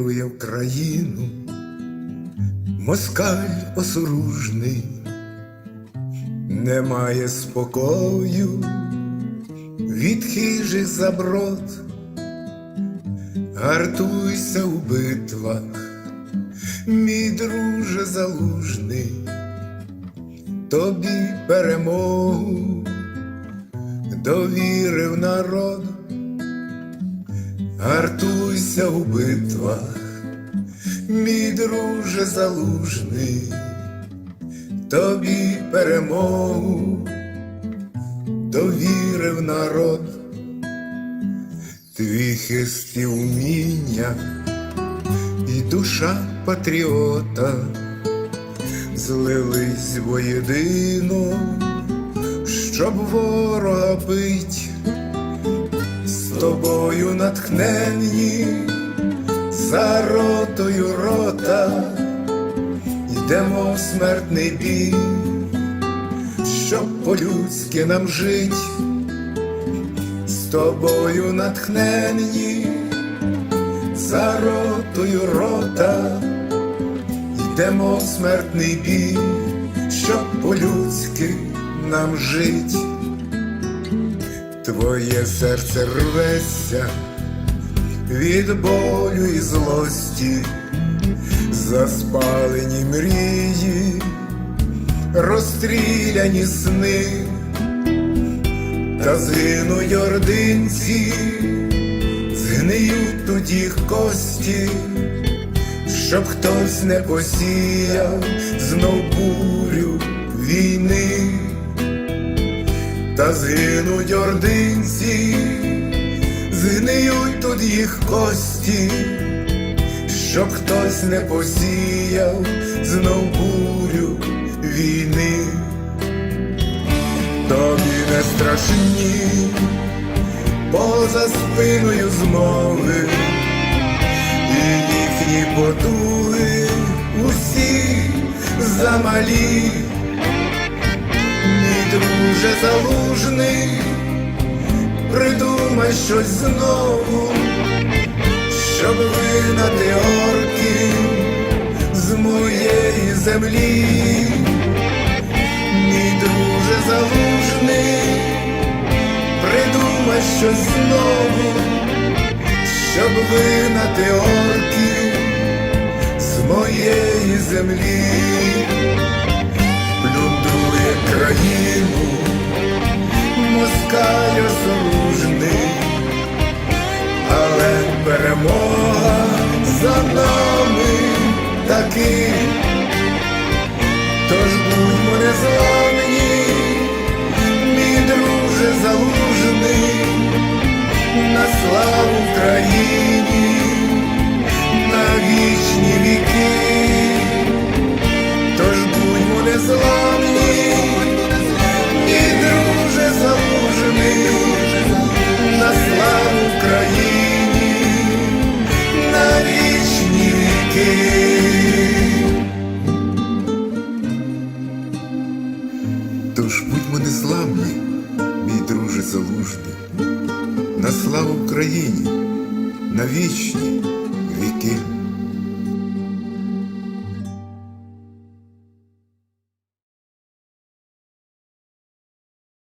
плюндрує в країну, москаль осоружний, немає спокою. Від хижих заброд, гартуйся у битвах, мій друже залужний, тобі перемогу довірив народ. Гартуйся у битвах, мій друже залужний, тобі перемогу довірив народ, твій хист і уміння і душа патріота злились воєдино, щоб ворога бить тобою натхненні, за ротою рота, йдемо в смертний бій, щоб по-людськи нам жить, з тобою натхненні, за ротою рота, йдемо в смертний бій, щоб по-людськи нам жить. Твоє серце рветься від болю і злості, заспалені мрії, розстріляні сни, та згинуть ординці, згниють їх кості, щоб хтось не посіяв знов бурю та згинуть ординці, згниють тут їх кості, щоб хтось не посіяв знов бурю війни, тобі не страшні, поза спиною змови, і їхні потуги усі замалі друже залужний, придумай щось знову, щоб вигнати орків з моєї землі, мій друже залужний, придумай щось знову, щоб вигнати орків з моєї землі перемога за нами таки, тож будьмо незламні, мій друже залужний, на славу країні, Боже залужний, на славу Україні, на вічні віки.